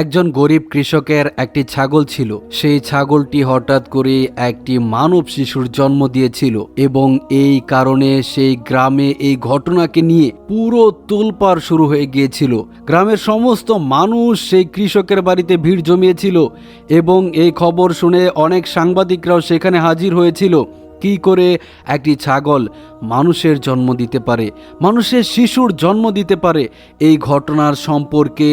একজন গরিব কৃষকের একটি ছাগল ছিল। সেই ছাগলটি হঠাৎ করে একটি মানব শিশুর জন্ম দিয়েছিল এবং এই কারণে সেই গ্রামে এই ঘটনাকে নিয়ে পুরো তোলপাড় শুরু হয়ে গিয়েছিল। গ্রামের সমস্ত মানুষ সেই কৃষকের বাড়িতে ভিড় জমিয়েছিল এবং এই খবর শুনে অনেক সাংবাদিকরাও সেখানে হাজির হয়েছিল। কি করে একটি ছাগল মানুষের জন্ম দিতে পারে, মানুষের শিশুর জন্ম দিতে পারে, এই ঘটনার সম্পর্কে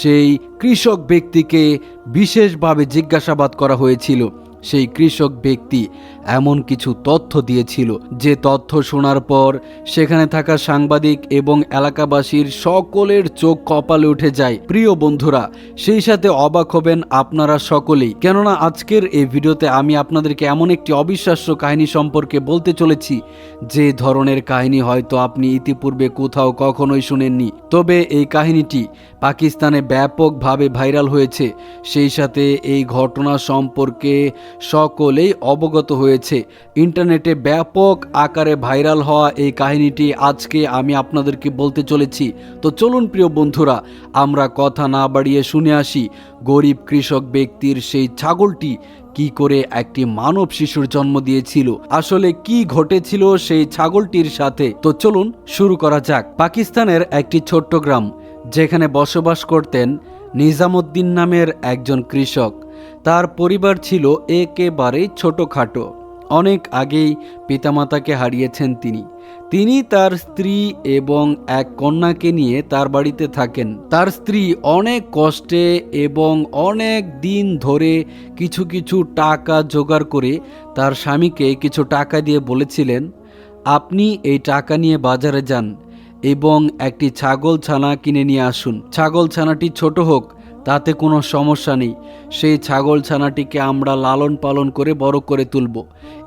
সেই কৃষক ব্যক্তিকে বিশেষভাবে জিজ্ঞাসাবাদ করা হয়েছিল। সেই কৃষক ব্যক্তি এমন কিছু তথ্য দিয়েছিল। যে তথ্য শোনার পর সেখানে থাকা সাংবাদিক এবং এলাকাবাসীর সকলের চোখ কপালে উঠে যায়। প্রিয় বন্ধুরা, সেই সাথে অবাক হবেন আপনারা সকলেই। কেননা আজকের এই ভিডিওতে আমি আপনাদেরকে এমন একটি অবিশ্বাস্য কাহিনী সম্পর্কে বলতে চলেছি। যে ধরনের কাহিনী হয়তো আপনি ইতিপূর্বে কোথাও কখনোই শুনেননি। তবে এই কাহিনীটি পাকিস্তানে ব্যাপকভাবে ভাইরাল হয়েছে। সেই সাথে এই ঘটনা সম্পর্কে সকলেই অবগত হয়েছে। ইন্টারনেটে ব্যাপক আকারে ভাইরাল হওয়া এই কাহিনীটি আজকে আমি আপনাদেরকে বলতে চলেছি। তো চলুন প্রিয় বন্ধুরা, আমরা কথা না বাড়িয়ে শুনে আসি গরিব কৃষক ব্যক্তির সেই ছাগলটি কি করে একটি মানব শিশুর জন্ম দিয়েছিল, আসলে কি ঘটেছিল সেই ছাগলটির সাথে। তো চলুন শুরু করা যাক। পাকিস্তানের একটি ছোট্ট গ্রাম, যেখানে বসবাস করতেন নিজামুদ্দিন নামের একজন কৃষক। তার পরিবার ছিল একেবারেই ছোটোখাটো। অনেক আগেই পিতামাতাকে হারিয়েছেন তিনি। তিনি তার স্ত্রী এবং এক কন্যাকে নিয়ে তার বাড়িতে থাকেন। তার স্ত্রী অনেক কষ্টে এবং অনেক দিন ধরে কিছু কিছু টাকা জোগাড় করে তার স্বামীকে কিছু টাকা দিয়ে বলেছিলেন, আপনি এই টাকা নিয়ে বাজারে যান এবং একটি ছাগল ছানা কিনে নিয়ে আসুন। ছাগল ছানাটি ছোট হোক তাতে কোনো সমস্যা নেই। সেই ছাগল ছানাটিকে আমরা লালন পালন করে বড় করে তুলব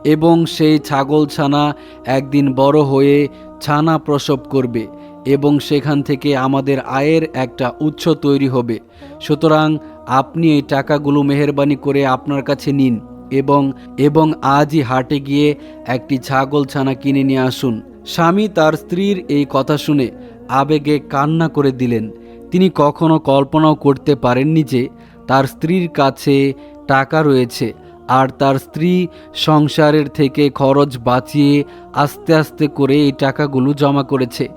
এবং সেই ছাগল ছানা একদিন বড় হয়ে ছানা প্রসব করবে এবং সেখান থেকে আমাদের আয়ের একটা উৎস তৈরি হবে। সুতরাং আপনি এই টাকাগুলো মেহরবানি করে আপনার কাছে নিন এবং এবং আজই হাটে গিয়ে একটি ছাগল ছানা কিনে নিয়ে আসুন। স্বামী তার স্ত্রীর এই কথা শুনে আবেগে কান্না করে দিলেন। তিনি কখনো কল্পনাও করতে পারেননি যে তার স্ত্রীর কাছে টাকা রয়েছে আর তার স্ত্রী সংসারের থেকে খরচ বাঁচিয়ে আস্তে আস্তে করে এই টাকাগুলো জমা করেছে।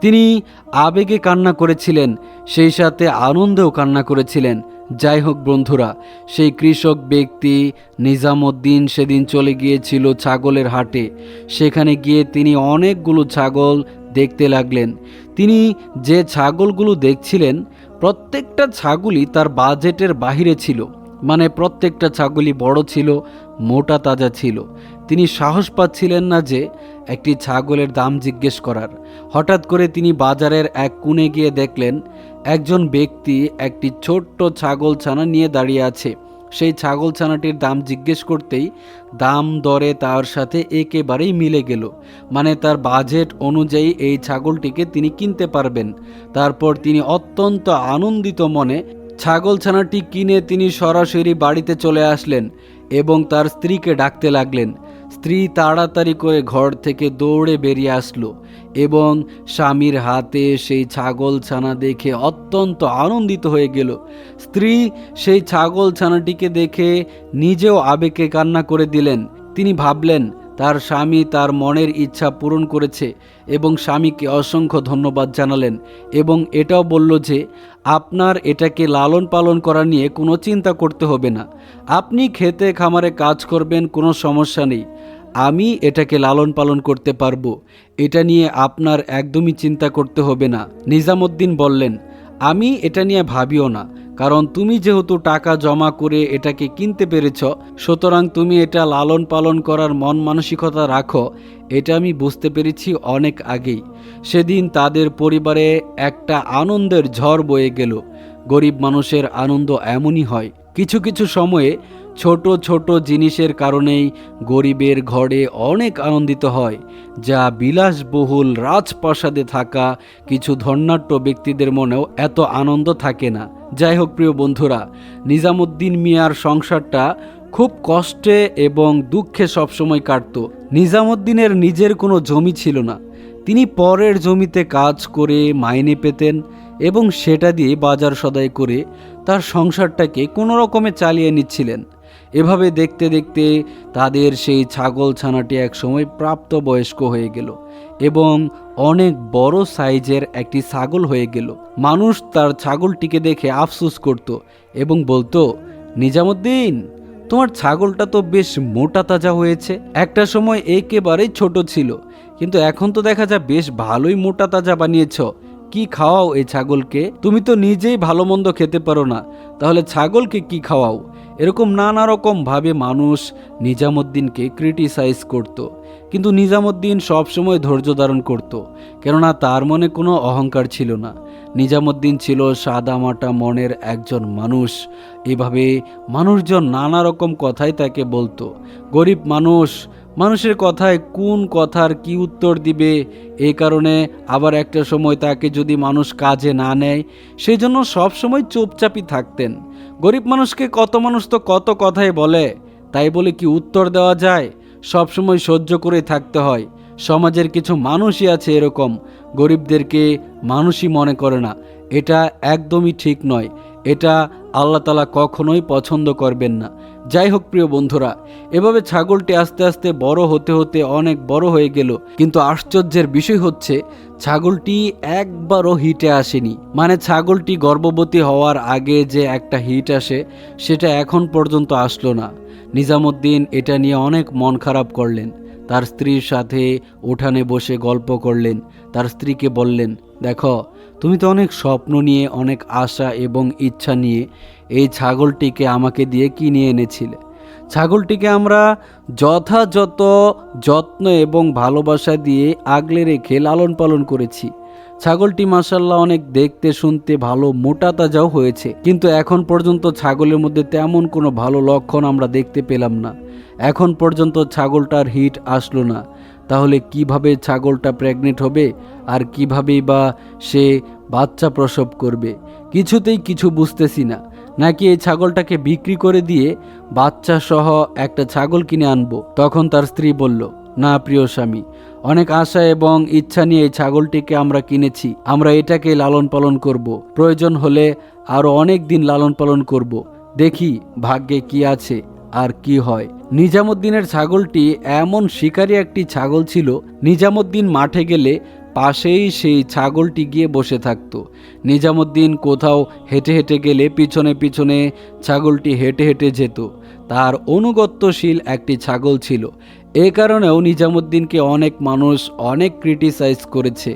তিনি আবেগে কান্না করেছিলেন, সেই সাথে আনন্দেও কান্না করেছিলেন। যাই হোক বন্ধুরা, সেই কৃষক ব্যক্তি নিজামুদ্দিন সেদিন চলে গিয়েছিল ছাগলের হাটে। সেখানে গিয়ে তিনি অনেকগুলো ছাগল দেখতে লাগলেন। তিনি যে ছাগলগুলো দেখছিলেন, প্রত্যেকটা ছাগলই তার বাজেটের বাহিরে ছিল। মানে প্রত্যেকটা ছাগলই বড় ছিল, মোটা তাজা ছিল। তিনি সাহস পাচ্ছিলেন না যে একটি ছাগলের দাম জিজ্ঞেস করার। হঠাৎ করে তিনি বাজারের এক কোণে গিয়ে দেখলেন, একজন ব্যক্তি একটি ছোট্ট ছাগল ছানা নিয়ে দাঁড়িয়ে আছে। সেই ছাগল ছানাটির দাম জিজ্ঞেস করতেই দাম দরে তার সাথে একেবারেই মিলে গেল। মানে তার বাজেট অনুযায়ী এই ছাগলটিকে তিনি কিনতে পারবেন। তারপর তিনি অত্যন্ত আনন্দিত মনে ছাগল ছানাটি কিনে তিনি সরাসরি বাড়িতে চলে আসলেন এবং তার স্ত্রীকে ডাকতে লাগলেন। স্ত্রী তাড়াতাড়ি করে ঘর থেকে দৌড়ে বেরিয়ে আসলো এবং স্বামীর হাতে সেই ছাগল ছানা দেখে অত্যন্ত আনন্দিত হয়ে গেল। স্ত্রী সেই ছাগল ছানাটিকে দেখে নিজেও আবেগে কান্না করে দিলেন। তিনি ভাবলেন, তার স্বামী তার মনের ইচ্ছা পূরণ করেছে এবং স্বামীকে অসংখ্য ধন্যবাদ জানালেন এবং এটাও বলল যে, আপনার এটাকে লালন পালন করা নিয়ে কোনো চিন্তা করতে হবে না। আপনি খেতে খামারে কাজ করবেন, কোনো সমস্যা নেই। আমি এটাকে লালন পালন করতে পারব। এটা নিয়ে আপনার একদমই চিন্তা করতে হবে না। নিজামুদ্দিন বললেন, আমি এটা নিয়ে ভাবিও না, কারণ তুমি যেহেতু টাকা জমা করে এটাকে কিনতে পেরেছ, সুতরাং তুমি এটা লালন পালন করার মন মানসিকতা রাখো। এটা আমি বুঝতে পেরেছি অনেক আগেই। সেদিন তাদের পরিবারে একটা আনন্দের ঝড় বয়ে গেল। গরিব মানুষের আনন্দ এমনই হয়। কিছু কিছু সময়ে ছোট ছোট জিনিসের কারণেই গরিবের ঘরে অনেক আনন্দিত হয়, যা বিলাসবহুল রাজপ্রাসাদে থাকা কিছু ধন্যাট্য ব্যক্তিদের মনেও এত আনন্দ থাকে না। যাই হোক, প্রিয় বন্ধুরা, নিজামুদ্দিন মিয়ার সংসারটা খুব কষ্টে এবং দুঃখে সবসময় কাটত। নিজামুদ্দিনের নিজের কোনো জমি ছিল না। তিনি পরের জমিতে কাজ করে মাইনে পেতেন এবং সেটা দিয়ে বাজার সদাই করে তার সংসারটাকে কোনো রকমে চালিয়ে নিচ্ছিলেন। এভাবে দেখতে দেখতে তাদের সেই ছাগল ছানাটি একসময় প্রাপ্তবয়স্ক হয়ে গেল এবং অনেক বড় সাইজের একটি ছাগল হয়ে গেল। মানুষ তার ছাগলটিকে দেখে আফসোস করত এবং বলতো, নিজামুদ্দিন, তোমার ছাগলটা তো বেশ মোটা তাজা হয়েছে। একটা সময় একেবারেই ছোট ছিল, কিন্তু এখন তো দেখা যায় বেশ ভালোই মোটা তাজা বানিয়েছ। কি খাওয়াও এই ছাগলকে? তুমি তো নিজেই ভালো মন্দ খেতে পারো না। তাহলে ছাগলকে কি খাওয়াও? এরকম নানা রকম ভাবে মানুষ নিজামুদ্দিনকে ক্রিটিসাইজ করত। কিন্তু নিজামুদ্দিন সবসময় ধৈর্য ধারণ করত, কেননা তার মনে কোনো অহংকার ছিল না। নিজামুদ্দিন ছিল সাদামাটা মনের একজন মানুষ। এভাবে মানুষজন নানা রকম কথাই তাকে বলতো। গরিব মানুষ, মানুষের কথায় কোন কথার কি উত্তর দিবে? এই কারণে আবার একটা সময় তাকে যদি মানুষ কাজে না নেয় সেই জন্য সবসময় চুপচাপই থাকতেন। গরিব মানুষকে কত মানুষ তো কত কথাই বলে, তাই বলে কি উত্তর দেওয়া যায়? সবসময় সহ্য করে থাকতে হয়। সমাজের কিছু মানুষই আছে এরকম। গরিবদেরকে মানুষই মনে করে না। এটা একদমই ঠিক নয়। এটা আল্লাহ তালা কখনোই পছন্দ করবেন না। যাই হোক প্রিয় বন্ধুরা, এভাবে ছাগলটি আস্তে আস্তে বড় হতে হতে অনেক বড় হয়ে গেল। কিন্তু আশ্চর্যের বিষয় হচ্ছে, ছাগলটি একবারও হিটে আসেনি। মানে ছাগলটি গর্ভবতী হওয়ার আগে যে একটা হিট আসে, সেটা এখন পর্যন্ত আসলো না। নিজামুদ্দিন এটা নিয়ে অনেক মন খারাপ করলেন। তার স্ত্রীর সাথে উঠানে বসে গল্প করলেন। তার স্ত্রীকে বললেন, দেখো, তুমি তো অনেক স্বপ্ন নিয়ে, অনেক আশা এবং ইচ্ছা নিয়ে এই ছাগলটিকে আমাকে দিয়ে কিনে এনেছিলে। ছাগলটিকে আমরা যথাযথ যত্ন এবং ভালোবাসা দিয়ে আগলে রেখে লালন পালন করেছি। ছাগলটি মাসাল্লাহ অনেক দেখতে, শুনতে ভালো, মোটা তাজাও হয়েছে। কিন্তু এখন পর্যন্ত ছাগলের মধ্যে তেমন কোনো ভালো লক্ষণ আমরা দেখতে পেলাম না। এখন পর্যন্ত ছাগলটার হিট আসলো না। তাহলে কীভাবে ছাগলটা প্রেগনেন্ট হবে আর কিভাবেই বা সে বাচ্চা প্রসব করবে? কিছুতেই কিছু বুঝতেছি না। নাকি এই ছাগলটাকে বিক্রি করে দিয়ে বাচ্চা সহ একটা ছাগল কিনে আনব তখন তার স্ত্রী বলল, না প্রিয় স্বামী, অনেক আশা এবং ইচ্ছা নিয়ে এই ছাগলটিকে আমরা কিনেছি আমরা এটাকে লালন পালন করব। প্রয়োজন হলে আরও অনেক দিন লালন পালন করব। দেখি ভাগ্যে কি আছে আর কি হয় নিজামুদ্দিনের ছাগলটি এমন শিকারী একটি ছাগল ছিল, নিজামুদ্দিন মাঠে গেলে পাশেই সেই ছাগলটি গিয়ে বসে থাকতো। নিজামুদ্দিন কোথাও হেঁটে হেঁটে গেলে পিছনে পিছনে ছাগলটি হেঁটে হেঁটে যেত। তার অনুগত্যশীল একটি ছাগল ছিল। এ কারণেও নিজামুদ্দিনকে অনেক মানুষ অনেক ক্রিটিসাইজ করেছে।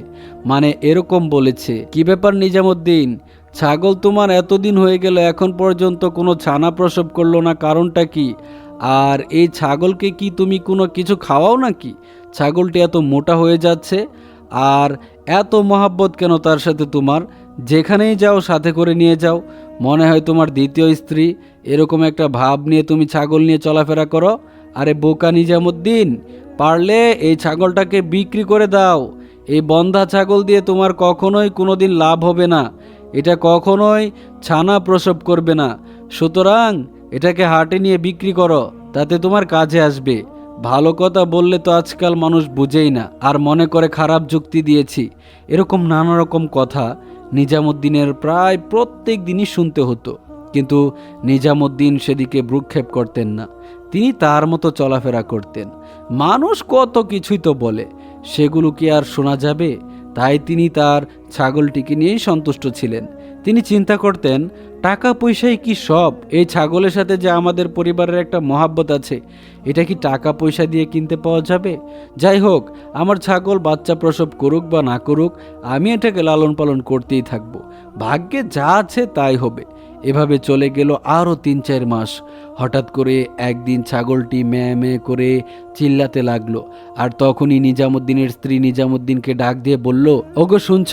মানে এরকম বলেছে, কি ব্যাপার নিজামুদ্দিন? ছাগল তোমার এতদিন হয়ে গেল, এখন পর্যন্ত কোনো ছানা প্রসব করল না, কারণটা কি? আর এই ছাগলকে কি তুমি কোনো কিছু খাওয়াও নাকি? ছাগলটি এত মোটা হয়ে যাচ্ছে? আর এত মহাব্বত কেন তার সাথে তোমার? যেখানেই যাও, সাথে করে নিয়ে যাও। মনে হয় তোমার দ্বিতীয় স্ত্রী। এরকম একটা ভাব নিয়ে তুমি ছাগল নিয়ে চলাফেরা করো। আরে বোকা নিজামুদ্দিন, পারলে এই ছাগলটাকে বিক্রি করে দাও। এই বন্ধা ছাগল দিয়ে তোমার কখনোই কোনোদিন লাভ হবে না। এটা কখনোই ছানা প্রসব করবে না। সুতরাং এটাকে হাটে নিয়ে বিক্রি করো। তাতে তোমার কাজে আসবে। ভালো কথা বললে তো আজকাল মানুষ বুঝেই না, আর মনে করে খারাপ যুক্তি দিয়েছি। এরকম নানা রকম কথা নিজামুদ্দিনের প্রায় প্রত্যেক দিনই শুনতে হতো। কিন্তু নিজামুদ্দিন সেদিকে ভ্রুক্ষেপ করতেন না। তিনি তার মতো চলাফেরা করতেন। মানুষ কত কিছুই তো বলে। সেগুলো কি আর শোনা যাবে? তাই তিনি তার ছাগলটিকে নিয়েই সন্তুষ্ট ছিলেন। তিনি চিন্তা করতেন টাকা পয়সাই কি সব? এই ছাগলের সাথে যে আমাদের পরিবারের একটা মহাব্বত আছে, এটা কি টাকা পয়সা দিয়ে কিনতে পাওয়া যাবে? যাই হোক, আমার ছাগল বাচ্চা প্রসব করুক বা না করুক, আমি এটাকে লালন পালন করতেই থাকব। ভাগ্যে যা আছে তাই হবে। এভাবে চলে গেল আরও তিন চার মাস। হঠাৎ করে একদিন ছাগলটি ম্যাঁ ম্যাঁ করে চিল্লাতে লাগল। আর তখনই নিজামুদ্দিনের স্ত্রী নিজামুদ্দিনকে ডাক দিয়ে বলল, ওগো শুনছ,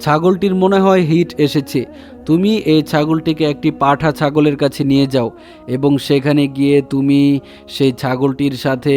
ছাগলটির মনে হয় হিট এসেছে। তুমি এই ছাগলটিকে একটি পাঠা ছাগলের কাছে নিয়ে যাও এবং সেখানে গিয়ে তুমি সেই ছাগলটির সাথে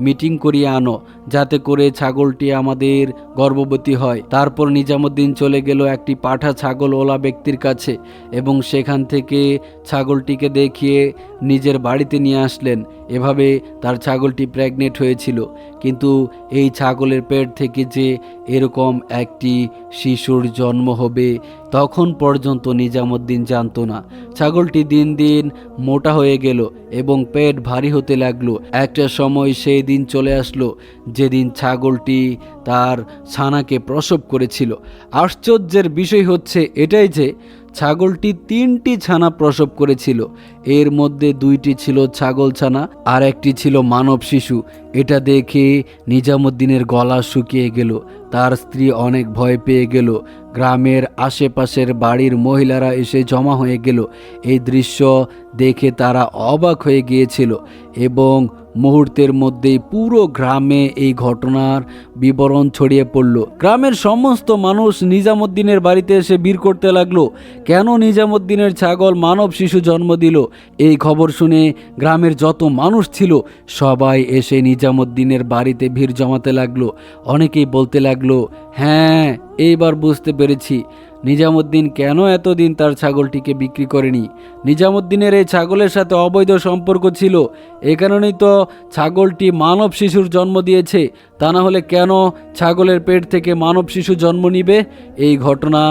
মিটিং করিয়ে আনো, যাতে করে ছাগলটি আমাদের গর্ভবতী হয়। তারপর নিজামুদ্দিন চলে গেল একটি পাঠা ছাগল ওলা ব্যক্তির কাছে এবং সেখান থেকে ছাগলটিকে দেখিয়ে নিজের বাড়িতে নিয়ে আসলেন। এভাবে তার ছাগলটি প্রেগনেন্ট হয়েছিল। কিন্তু এই ছাগলের পেট থেকে যে এরকম একটি শিশুর জন্ম হবে, তখন পর্যন্ত নিজামুদ্দিন জানতো না। ছাগলটি দিন দিন মোটা হয়ে গেল এবং পেট ভারী হতে লাগল। একটা সময় সেই দিন চলে আসলো। যেদিন ছাগলটি তার ছানাকে প্রসব করেছিল। আশ্চর্যের বিষয় হচ্ছে এটাই যে, ছাগলটি তিনটি ছানা প্রসব করেছিল। এর মধ্যে দুইটি ছিল ছাগল ছানা আর একটি ছিল মানব শিশু। এটা দেখে নিজামুদ্দিনের গলা শুকিয়ে গেল। তার স্ত্রী অনেক ভয় পেয়ে গেল। গ্রামের আশেপাশের বাড়ির মহিলারা এসে জমা হয়ে গেল। এই দৃশ্য দেখে তারা অবাক হয়ে গিয়েছিল এবং মুহূর্তের মধ্যেই পুরো গ্রামে এই ঘটনার বিবরণ ছড়িয়ে পড়ল। গ্রামের সমস্ত মানুষ নিজামুদ্দিনের বাড়িতে এসে ভিড় করতে লাগল। কেন নিজামুদ্দিনের ছাগল মানব শিশু জন্ম দিল? এই খবর শুনে গ্রামের যত মানুষ ছিল, সবাই এসে নিজামুদ্দিনের বাড়িতে ভিড় জমাতে লাগল। অনেকেই বলতে লাগল হ্যাঁ এইবার বুঝতে পেরেছি। নিজামুদ্দিন কেন এতদিন তার ছাগলটিকে বিক্রি করেনি? নিজামুদ্দিনের এই ছাগলের সাথে অবৈধ সম্পর্ক ছিল। এ কারণেই তো ছাগলটি মানব শিশুর জন্ম দিয়েছে। তা না হলে কেন ছাগলের পেট থেকে মানব শিশু জন্ম নিবে? এই ঘটনা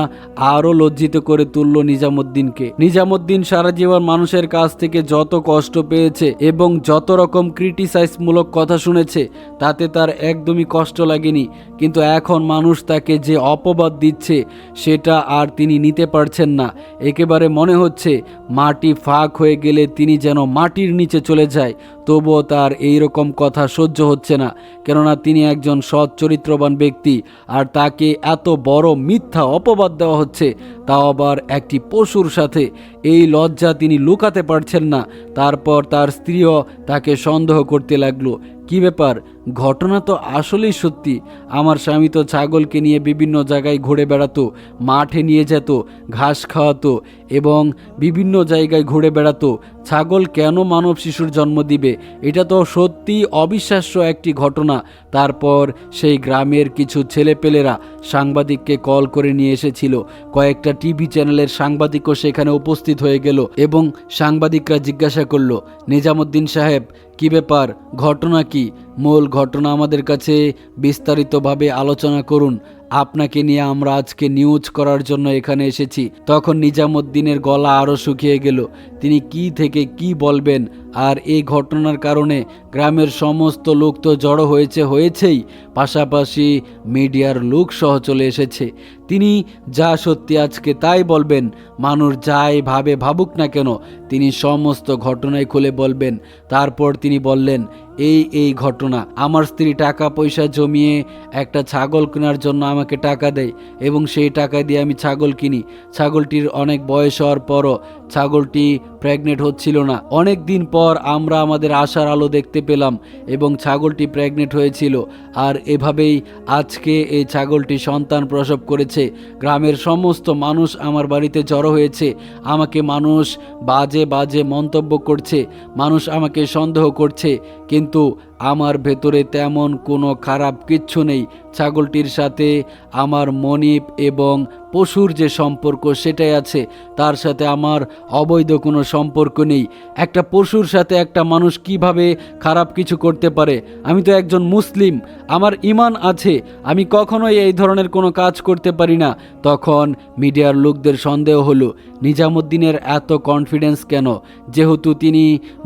আরও লজ্জিত করে তুলল নিজামুদ্দিনকে। নিজামুদ্দিন সারা জীবন মানুষের কাছ থেকে যত কষ্ট পেয়েছে এবং যত রকম ক্রিটিসাইজমূলক কথা শুনেছে, তাতে তার একদমই কষ্ট লাগেনি। কিন্তু এখন মানুষ তাকে যে অপবাদ দিচ্ছে, সেটা আর তিনি নিতে পারছেন না। একেবারে মনে হচ্ছে মাটি ফাঁক হয়ে গেলে তিনি যেন মাটির নিচে চলে যায়, তবুও তার এই রকম কথা সহ্য হচ্ছে না। কেননা তিনি একজন সৎ চরিত্রবান ব্যক্তি, আর তাকে এত বড় মিথ্যা অপবাদ দেওয়া হচ্ছে তা আবার একটি পশুর সাথে। এই লজ্জা তিনি লুকাতে পারছেন না। তারপর তার স্ত্রীও তাকে সন্দেহ করতে লাগল। কি ব্যাপার? ঘটনা তো আসলেই সত্যি। আমার স্বামী তো ছাগলকে নিয়ে বিভিন্ন জায়গায় ঘুরে বেড়াতো, মাঠে নিয়ে যেত, ঘাস খাওয়াতো এবং বিভিন্ন জায়গায় ঘুরে বেড়াতো। ছাগল কেন মানব শিশুর জন্ম দিবে? এটা তো সত্যি অবিশ্বাস্য একটি ঘটনা। তারপর সেই গ্রামের কিছু ছেলেপেলেরা সাংবাদিককে কল করে নিয়ে এসেছিল। কয়েকটা টিভি চ্যানেলের সাংবাদিকও সেখানে উপস্থিত হয়ে গেল এবং সাংবাদিকরা জিজ্ঞাসা করল, নিজামুদ্দিন সাহেব, কি ব্যাপার? ঘটনা কি? মূল ঘটনা আমাদের কাছে বিস্তারিতভাবে আলোচনা করুন। আপনাকে নিয়ে আমরা আজকে নিউজ করার জন্য এখানে এসেছি। তখন নিজামুদ্দিনের গলা আরও শুকিয়ে গেল। তিনি কি থেকে কি বলবেন? আর এই ঘটনার কারণে গ্রামের সমস্ত লোক তো জড়ো হয়েছে, হয়েছেই। পাশাপাশি মিডিয়ার লোক সহ চলে এসেছে। তিনি যা সত্যি আজকে তাই বলবেন, মানুষ যাই ভাবে ভাবুক না কেন, তিনি সমস্ত ঘটনাই খুলে বলবেন। তারপর তিনি বললেন, এই এই ঘটনা, আমার স্ত্রী টাকা পয়সা জমিয়ে একটা ছাগল কেনার জন্য আমাকে টাকা দেয় এবং সেই টাকা দিয়ে আমি ছাগল কিনি। ছাগলটির অনেক বয়স হওয়ার পরও ছাগলটি প্রেগনেন্ট হচ্ছিল না। অনেক দিন পর আমরা আমাদের আশার আলো দেখতে পেলাম এবং ছাগলটি প্রেগনেন্ট হয়েছিল। আর এভাবেই আজকে এই ছাগলটি সন্তান প্রসব করেছে। গ্রামের সমস্ত মানুষ আমার বাড়িতে জড়ো হয়েছে। আমাকে মানুষ বাজে বাজে মন্তব্য করছে। মানুষ আমাকে সন্দেহ করছে। কিন্তু আমার ভেতরে তেমন কোনো খারাপ কিচ্ছু নেই। ছাগলটির সাথে আমার মনিপ এবং পশুর যে সম্পর্ক সেটাই আছে, তার সাথে আমার অবৈধ কোনো সম্পর্ক নেই। একটা পশুর সাথে একটা মানুষ কীভাবে খারাপ কিছু করতে পারে? আমি তো একজন মুসলিম, আমার ইমান আছে, আমি কখনোই এই ধরনের কোনো কাজ করতে পারি না। তখন মিডিয়ার লোকদের সন্দেহ হলো নিজামুদ্দিনের এত কনফিডেন্স কেন? যেহেতু তিনি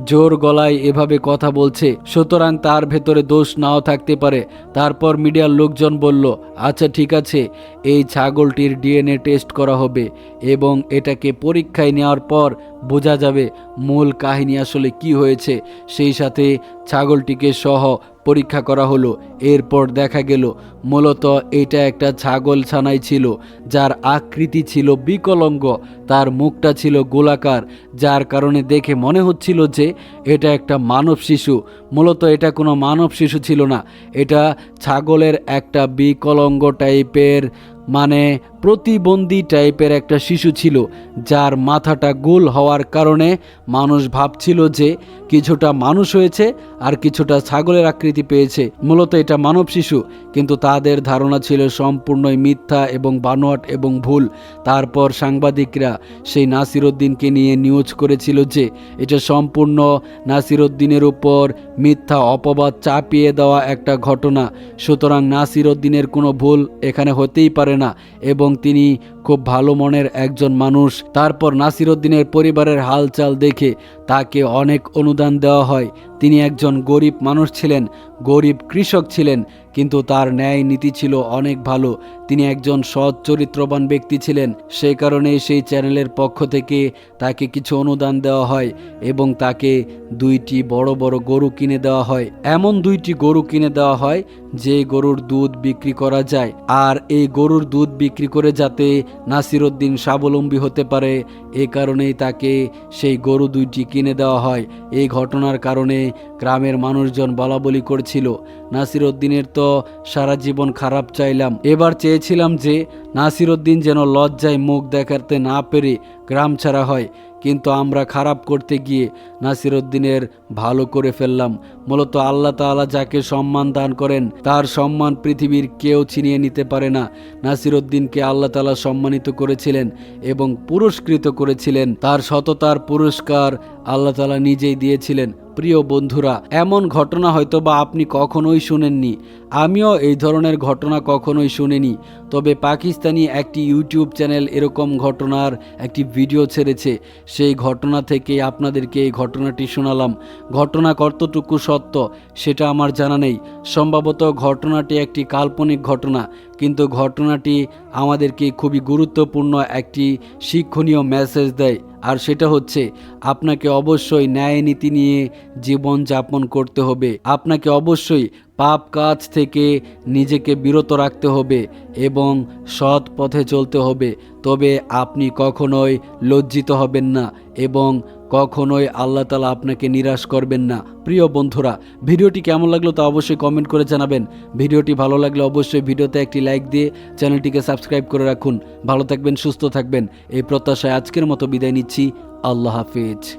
জোর গলায় এভাবে কথা বলছে, সুতরাং তার ভেতরে দোষ নাও থাকতে পারে। তারপর মিডিয়ার লোকজন বলল আচ্ছা ঠিক আছে, এই ছাগলটির ডিএনএ টেস্ট করা হবে এবং এটাকে পরীক্ষায় নেওয়ার পর বোঝা যাবে মূল কাহিনী আসলে কি হয়েছে। সেই সাথে ছাগলটিকে সহ পরীক্ষা করা হলো। এরপর দেখা গেল, মূলত এটা একটা ছাগল ছানাই ছিল, যার আকৃতি ছিল বিকলঙ্গ। তার মুখটা ছিল গোলাকার, যার কারণে দেখে মনে হচ্ছিল যে এটা একটা মানব শিশু। মূলত এটা কোনো মানব শিশু ছিল না, এটা ছাগলের একটা বিকলঙ্গ টাইপের মানে প্রতিবন্ধী টাইপের একটা শিশু ছিল, যার মাথাটা গোল হওয়ার কারণে মানুষ ভাবছিল যে কিছুটা মানুষ হয়েছে আর কিছুটা ছাগলের আকৃতি পেয়েছে। মূলত এটা মানব শিশু, কিন্তু তাদের ধারণা ছিল সম্পূর্ণই মিথ্যা এবং বানোয়াট এবং ভুল। তারপর সাংবাদিকরা সেই নাসিরুদ্দিনকে নিয়ে নিউজ করেছিল যে এটা সম্পূর্ণ নাসিরুদ্দিনের উপর মিথ্যা অপবাদ চাপিয়ে দেওয়া একটা ঘটনা। সুতরাং নাসিরুদ্দিনের কোনো ভুল এখানে হতেই পারে না। এবং তিনি খুব ভালো মনের একজন মানুষ। তারপর নাসিরুদ্দিনের পরিবারের হালচাল দেখে তাকে অনেক অনুদান দেওয়া হয়। তিনি একজন গরিব মানুষ ছিলেন, গরিব কৃষক ছিলেন, কিন্তু তার ন্যায় নীতি ছিল অনেক ভালো। তিনি একজন সৎ চরিত্রবান ব্যক্তি ছিলেন। সেই কারণেই সেই চ্যানেলের পক্ষ থেকে তাকে কিছু অনুদান দেওয়া হয় এবং তাকে দুইটি বড় বড় গরু কিনে দেওয়া হয়। এমন দুইটি গরু কিনে দেওয়া হয় যে গরুর দুধ বিক্রি করা যায়। আর এই গরুর দুধ বিক্রি করে যাতে নাসিরুদ্দিন স্বাবলম্বী হতে পারে, এ কারণেই তাকে সেই গরু দুইটি কিনে দেওয়া হয়। এই ঘটনার কারণে গ্রামের মানুষজন বলা বলি করছিল নাসিরুদ্দিনের তো সারা জীবন খারাপ চাইলাম। এবার চেয়েছিলাম যে নাসিরুদ্দিন যেন লজ্জায় মুখ দেখাতে না পেরে গ্রাম ছাড়া হয়। কিন্তু আমরা খারাপ করতে গিয়ে নাসিরুদ্দিনের ভালো করে ফেললাম। মূলত আল্লাহ তালা যাকে সম্মান দান করেন, তার সম্মান পৃথিবীর কেউ ছিনিয়ে নিতে পারে না। নাসিরুদ্দিনকে আল্লাহ তালা সম্মানিত করেছিলেন এবং পুরস্কৃত করেছিলেন। তার সততার পুরস্কার আল্লাহ তাআলা নিজেই দিয়েছিলেন, প্রিয় বন্ধুরা, এমন ঘটনা হয়তো বা আপনি কখনোই শুনেননি। আমিও এই ধরনের ঘটনা কখনোই শুনিনি। তবে পাকিস্তানি একটি ইউটিউব চ্যানেল এরকম ঘটনার একটি ভিডিও ছেড়েছে। সেই ঘটনা থেকে আপনাদেরকে এই ঘটনাটি শোনালাম। ঘটনা কতটুকু সত্য, সেটা আমার জানা নেই। সম্ভবত ঘটনাটি একটি কাল্পনিক ঘটনা। কিন্তু ঘটনাটি আমাদেরকে খুবই গুরুত্বপূর্ণ একটি শিক্ষণীয় মেসেজ দেয়। আর সেটা হচ্ছে, আপনাকে অবশ্যই ন্যায় নীতি নিয়ে জীবন যাপন করতে হবে। আপনাকে অবশ্যই পাপ কাজ থেকে নিজেকে বিরত রাখতে হবে এবং সৎ পথে চলতে হবে। তবে আপনি কখনোই লজ্জিত হবেন না এবং কখনোই আল্লাহ তালা আপনাকে নিরাশ করবেন না। প্রিয় বন্ধুরা, ভিডিওটি কেমন লাগল তা অবশ্যই কমেন্ট করে জানাবেন। ভিডিওটি ভালো লাগলে অবশ্যই ভিডিওতে একটি লাইক দিয়ে চ্যানেলটিকে সাবস্ক্রাইব করে রাখুন। ভালো থাকবেন, সুস্থ থাকবেন। এই প্রত্যাশায় আজকের মতো বিদায় নিচ্ছি। আল্লাহ হাফিজ।